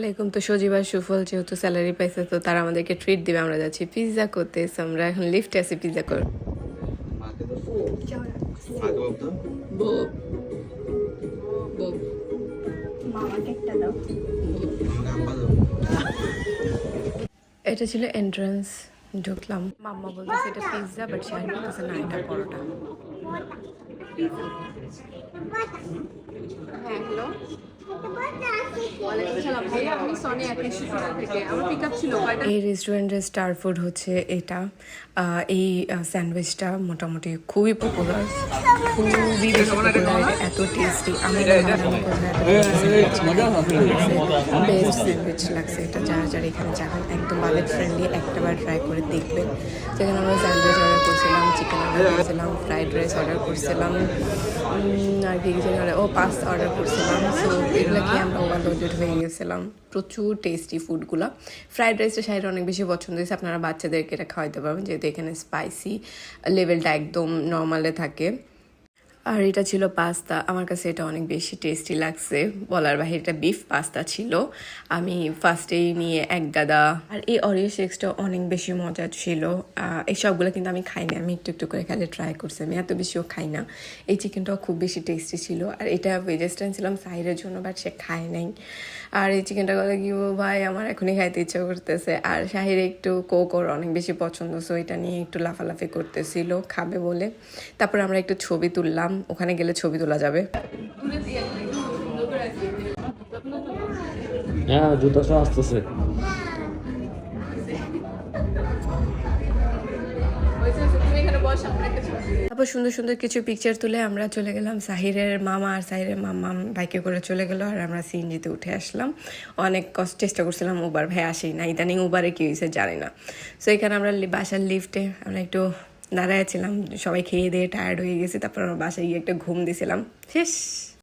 আলাইকুম। তো সজীব আর সুফল যেহেতু স্যালারি পাইছে তো তারা আমাদেরকে ট্রিট দিবে। আমরা যাচ্ছি পিৎজা করতে। আমরা এখন লিফটে আছি পিৎজা কর এটা ছিল এন্ট্রান্স ঢুকলাম। মাম্মা বলতেছে এটা পিৎজা বাট শাহিন বলতেছে না এটা পরোটা। হ্যাঁ হ্যালো এই রেস্টুরেন্টের স্টার ফুড হচ্ছে এটা। এই স্যান্ডউইচটা মোটামুটি খুবই পপুলার খুবই পপুলার এত টেস্টি আমি বেস্ট স্যান্ডউইচ লাগছে। এটা, যারা যারা এখানে যাবেন, একদম বাজেট ফ্রেন্ডলি একটাবার ট্রাই করে দেখবেন। যেখানে আমরা স্যান্ডউইচ অর্ডার করছিলাম চিকেন অর্ডার করছিলাম ফ্রাইড রাইস অর্ডার করছিলাম আর কি ও পাস্তা অর্ডার করছিলাম। সো এগুলো কি আমরা ওভারলোডেড হয়ে গেছিলাম প্রচুর টেস্টি ফুডগুলো ফ্রাইড রাইসটা শাড়িটা অনেক বেশি পছন্দ হয়েছে। আপনারা বাচ্চাদেরকে এটা খাওয়াইতে পারবেন, যেহেতু এখানে স্পাইসি লেভেলটা একদম নর্মালে থাকে। আর এটা ছিল পাস্তা। আমার কাছে এটা অনেক বেশি টেস্টি লাগছে। বলার বাহিরে এটা বিফ পাস্তা ছিল। আমি ফার্স্টেই নিয়ে এক গাদা আর এই অরিও শেক্সটা অনেক বেশি মজা ছিল। এই সবগুলো কিন্তু আমি খাই না আমি একটু একটু করে খেলে ট্রাই করছি। আমি এত বেশিও খাই না। এই চিকেনটাও খুব বেশি টেস্টি ছিল। আর এটা ভেজেস্টাইন ছিলাম সাইডের জন্য বাট সে খায় নাই। আর এই চিকেনটা কথা কি ভাই? আমার এখনই খাইতে ইচ্ছা করতেছে। আর শাহির একটু কোক ওর অনেক বেশি পছন্দ সো এটা নিয়ে একটু লাফালাফি করতেছিল, খাবে বলে। তারপর আমরা একটু ছবি তুললাম। ওখানে গেলে ছবি তোলা যাবে। হ্যাঁ জুতা সহ আসতেছে। তারপর সুন্দর সুন্দর কিছু পিকচার তুলে আমরা চলে গেলাম সাহিরের মামা আর সাহিরের মামা বাইকে করে চলে গেল আর আমরা সিএনজিতে উঠে আসলাম। অনেক কষ্ট চেষ্টা করছিলাম উবার ভাই আসেই না। ইদানিং উবারে কি হয়েছে জানি না। সো এখানে আমরা বাসার লিফটে আমরা একটু দাঁড়ায় ছিলাম, সবাই খেয়ে দিয়ে টায়ার্ড হয়ে গেছি, তারপর বাসায় গিয়ে একটা ঘুম দিয়েছিলাম। শেষ।